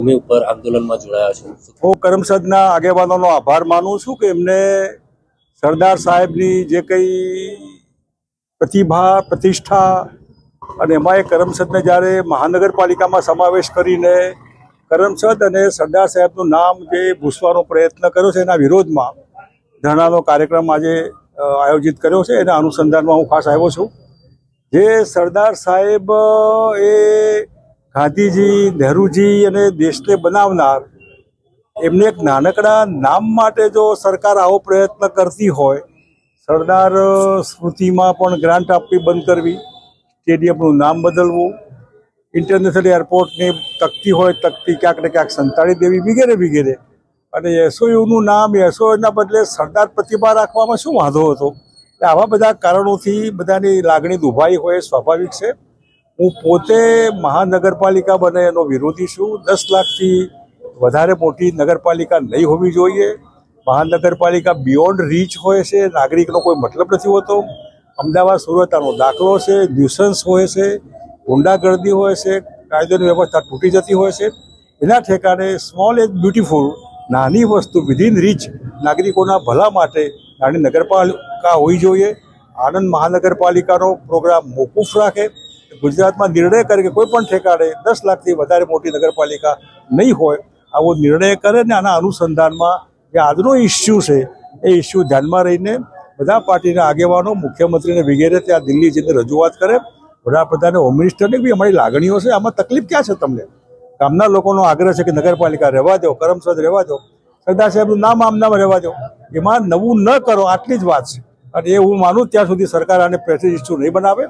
ભૂમિ ઉપર આંદોલનમાં જોડાયા છો. હું કરમસદના આગેવાનોનો આભાર માનું છું કે એમને સરદાર સાહેબની જે કંઈ પ્રતિભા, પ્રતિષ્ઠા અને એમાં એ કરમસદને જ્યારે મહાનગરપાલિકામાં સમાવેશ કરીને કરમસદ અને સરદાર સાહેબનું નામ જે ભૂસવાનો પ્રયત્ન કર્યો છે એના વિરોધમાં ધરણાનો કાર્યક્રમ આજે આયોજિત કર્યો છે, એના અનુસંધાનમાં હું ખાસ આવ્યો છું. જે સરદાર સાહેબ એ ગાંધીજી, નહેરુજી અને દેશને બનાવનાર એમને એક નાનકડા નામ માટે જો સરકાર આવો પ્રયત્ન કરતી હોય, સરદાર સ્મૃતિમાં પણ ગ્રાન્ટ આપવી બંધ કરવી, સ્ટેડિયમનું નામ બદલવું, ઇન્ટરનેશનલ એરપોર્ટની તકતી હોય, તકતી ક્યાંક ને ક્યાંક સંતાડી દેવી, વગેરે વગેરે. અને એસઓયુનું નામ, એસઓયુના બદલે સરદાર પ્રતિભા રાખવામાં શું વાંધો હતો? આવા બધા કારણોથી બધાની લાગણી દુભાઈ હોય, સ્વાભાવિક છે. હું પોતે મહાનગરપાલિકા બને એનો વિરોધી છું. દસ લાખથી વધારે મોટી નગરપાલિકા નહીં હોવી જોઈએ. મહાનગરપાલિકા બિયોન્ડ રીચ હોય છે. નાગરિકનો કોઈ મતલબ નથી હોતો. અમદાવાદ સુરત આનો દાખલો છે. ન્યુસન્સ હોય છે. ગુંડાગર્દી હોય છે. કાયદોની વ્યવસ્થા તૂટી જતી હોય છે. એના ઠેકાણે સ્મોલ એન્ડ બ્યુટીફુલ નાની વસ્તુ વિધિન રીચ નાગરિકોના ભલા માટે નાની નગરપાલિકા હોવી જોઈએ. આણંદ મહાનગરપાલિકાનો પ્રોગ્રામ મોકૂફ રાખે. ગુજરાતમાં નિર્ણય કરે કે કોઈ પણ ઠેકાણે દસ લાખથી વધારે મોટી નગરપાલિકા નહીં હોય, આવો નિર્ણય કરે ને આના અનુસંધાનમાં જે આજનો ઇસ્યુ છે, એ ઇસ્યુ ધ્યાનમાં રહીને બધા પાર્ટીના આગેવાનો, મુખ્યમંત્રીને વગેરે ત્યાં દિલ્હી જઈને રજૂઆત કરે. વડાપ્રધાને હોમ મિનિસ્ટરને બી અમારી લાગણીઓ છે, આમાં તકલીફ ક્યાં છે તમને? ગામના લોકોનો આગ્રહ છે કે નગરપાલિકા રહેવા દો, કરમસદ રહેવા દો, સરદાર સાહેબનું નામ આમનામાં રહેવા દો. એમાં નવું ન કરો, આટલી જ વાત છે. અને એ હું માનું ત્યાં સુધી સરકાર આને પ્રેસિડ ઇસ્યુ નહીં બનાવે.